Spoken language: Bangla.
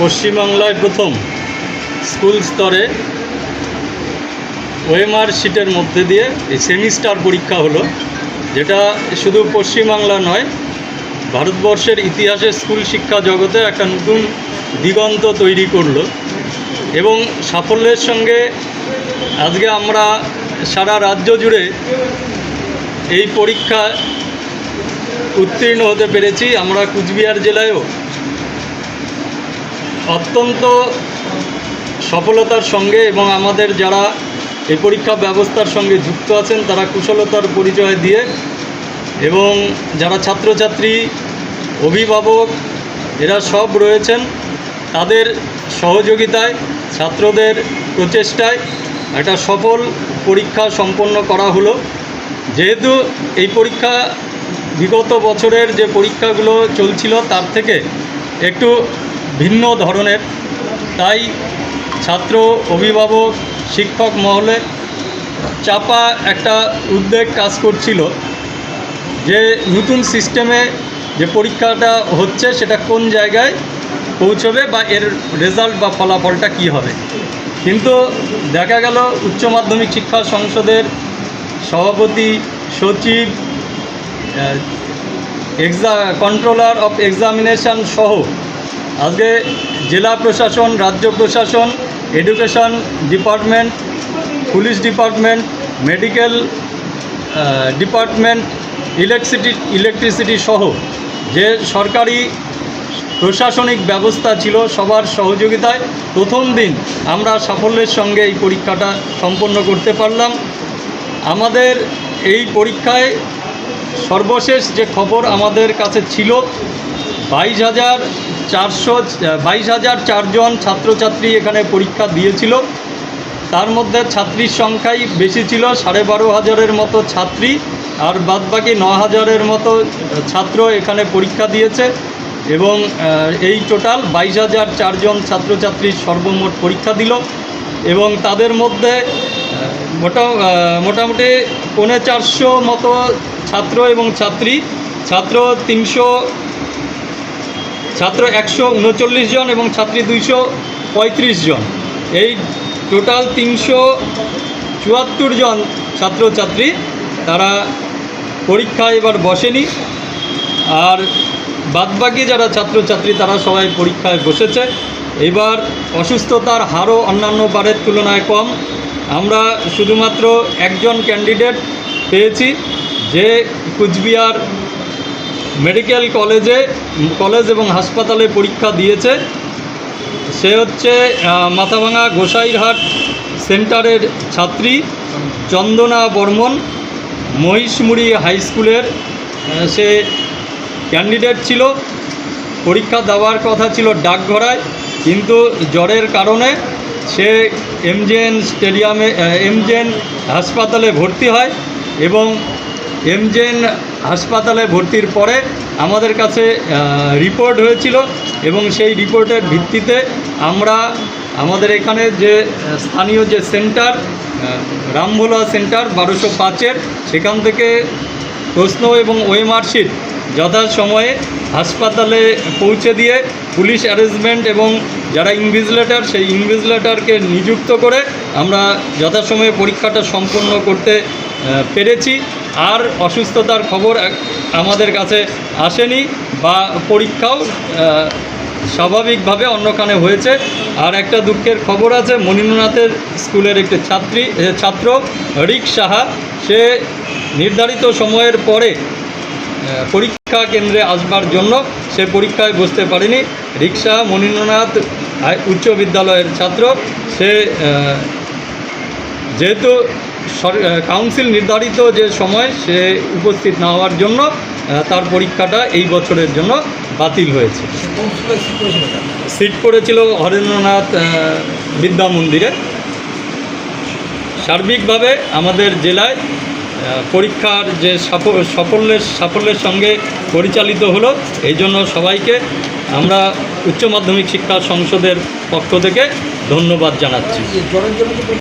পশ্চিমবাংলায় প্রথম স্কুল স্তরে ওএমআর শিটের মধ্যে দিয়ে এই সেমিস্টার পরীক্ষা হলো, যেটা শুধু পশ্চিমবাংলা নয়, ভারতবর্ষের ইতিহাসে স্কুল শিক্ষা জগতে একটা নতুন দিগন্ত তৈরি করল এবং সাফল্যের সঙ্গে আজকে আমরা সারা রাজ্য জুড়ে এই পরীক্ষা উত্তীর্ণ হতে পেরেছি। আমরা কুচবিহার জেলায়ও অত্যন্ত সফলতার সঙ্গে এবং আমাদের যারা এই পরীক্ষা ব্যবস্থার সঙ্গে যুক্ত আছেন, তারা কুশলতার পরিচয় দিয়ে এবং যারা ছাত্রছাত্রী, অভিভাবক, এরা সব রয়েছেন, তাদের সহযোগিতায়, ছাত্রদের প্রচেষ্টায় একটা সফল পরীক্ষা সম্পন্ন করা হলো। যেহেতু এই পরীক্ষা বিগত বছরের যে পরীক্ষাগুলো চলছিল, তার থেকে একটু ভিন্ন ধরনের। তাই ছাত্র, অভিভাবক, শিক্ষক মহলে চাপা একটা উদ্বেগ কাজ করছিল যে নতুন সিস্টেমে যে পরীক্ষাটা হচ্ছে সেটা কোন জায়গায় পৌঁছবে বা এর রেজাল্ট বা ফলাফলটা কি হবে। কিন্তু দেখা গেল উচ্চ মাধ্যমিক শিক্ষা সংসদের সভাপতি, সচিব এক্সা কন্ট্রোলার অফ এক্সামিনেশন সহ আজকে জেলা প্রশাসন, রাজ্য প্রশাসন, education department, police department, medical department, electricity electricity সহ যে সরকারি প্রশাসনিক ব্যবস্থা ছিল সবার সহযোগিতায় প্রথম দিন আমরা সাফল্যের সঙ্গে এই পরীক্ষাটা সম্পন্ন করতে পারলাম। আমাদের এই পরীক্ষায় সর্বশেষ যে খবর আমাদের কাছে ছিল বাইশ হাজার চারশো, বাইশ হাজার চারজন ছাত্রছাত্রী এখানে পরীক্ষা দিয়েছিল। তার মধ্যে ছাত্রীর সংখ্যাই বেশি ছিল, সাড়ে বারো হাজারের মতো ছাত্রী, আর বাদবাকি ন হাজারের মতো ছাত্র এখানে পরীক্ষা দিয়েছে। এবং এই টোটাল বাইশ হাজার চারজন ছাত্রছাত্রী সর্বমোট পরীক্ষা দিল। এবং তাদের মধ্যে মোটা মোটামুটি পৌনে চারশো মতো ছাত্র এবং ছাত্রী। ছাত্র তিনশো ছাত্র একশো উনচল্লিশ জন এবং ছাত্রী দুইশো পঁয়ত্রিশ জন। এই টোটাল তিনশো চুয়াত্তর জন ছাত্রছাত্রী তারা পরীক্ষায় এবার বসেনি। আর বাদবাকি যারা ছাত্রছাত্রী তারা সবাই পরীক্ষায় বসেছে। এবার অসুস্থতার হারও অন্যান্য বারের তুলনায় কম। আমরা শুধুমাত্র একজন ক্যান্ডিডেট পেয়েছি, যে কুচবিহার মেডিকেল কলেজে, কলেজ এবং হাসপাতালে পরীক্ষা দিয়েছে। সে হচ্ছে মাথাভাঙা গোসাইরহাট সেন্টারের ছাত্রী চন্দনা বর্মন, মহিষমুড়ি হাই স্কুলের সে ক্যান্ডিডেট ছিল। পরীক্ষা দেওয়ার কথা ছিল ডাকঘরায়, কিন্তু জ্বরের কারণে সে এমজেএন স্টেডিয়ামে এমজেএন হাসপাতালে ভর্তি হয় এবং এমজেএন হাসপাতালে ভর্তির পরে আমাদের কাছে রিপোর্ট হয়েছিল এবং সেই রিপোর্টের ভিত্তিতে আমরা, আমাদের এখানে যে স্থানীয় যে সেন্টার রামভোলা সেন্টার বারোশো পাঁচের, সেখান থেকে প্রশ্ন এবং ওএমআর শিট যথাসময়ে হাসপাতালে পৌঁছে দিয়ে পুলিশ অ্যারেঞ্জমেন্ট এবং যারা ইনভিজিলেটর সেই ইনভিজিলেটরকে নিযুক্ত করে আমরা যথাসময়ে পরীক্ষাটা সম্পন্ন করতে পেরেছি। আর অসুস্থতার খবর আমাদের কাছে আসেনি বা পরীক্ষাও স্বাভাবিকভাবে অন্যখানে হয়েছে। আর একটা দুঃখের খবর আছে মনীন্দ্রনাথের স্কুলের একটি ছাত্রী ছাত্র, রিক সাহা, সে নির্ধারিত সময়ের পরে পরীক্ষা কেন্দ্রে আসবার জন্য সে পরীক্ষায় বসতে পারেনি। রিক্সা মনীন্দ্রনাথ উচ্চ বিদ্যালয়ের ছাত্র। সে যেহেতু কাউন্সিল নির্ধারিত যে সময় সে উপস্থিত না হওয়ার জন্য তার পরীক্ষাটা এই বছরের জন্য বাতিল হয়েছে। সিট পড়েছিল হরেন্দ্রনাথ বিদ্যা মন্দিরে। সার্বিকভাবে আমাদের জেলায় পরীক্ষার যে সাফ- সাফল্যের সাফল্যের সঙ্গে পরিচালিত হলো, এই জন্য সবাইকে আমরা উচ্চ মাধ্যমিক শিক্ষা সংসদের পক্ষ থেকে ধন্যবাদ জানাচ্ছি।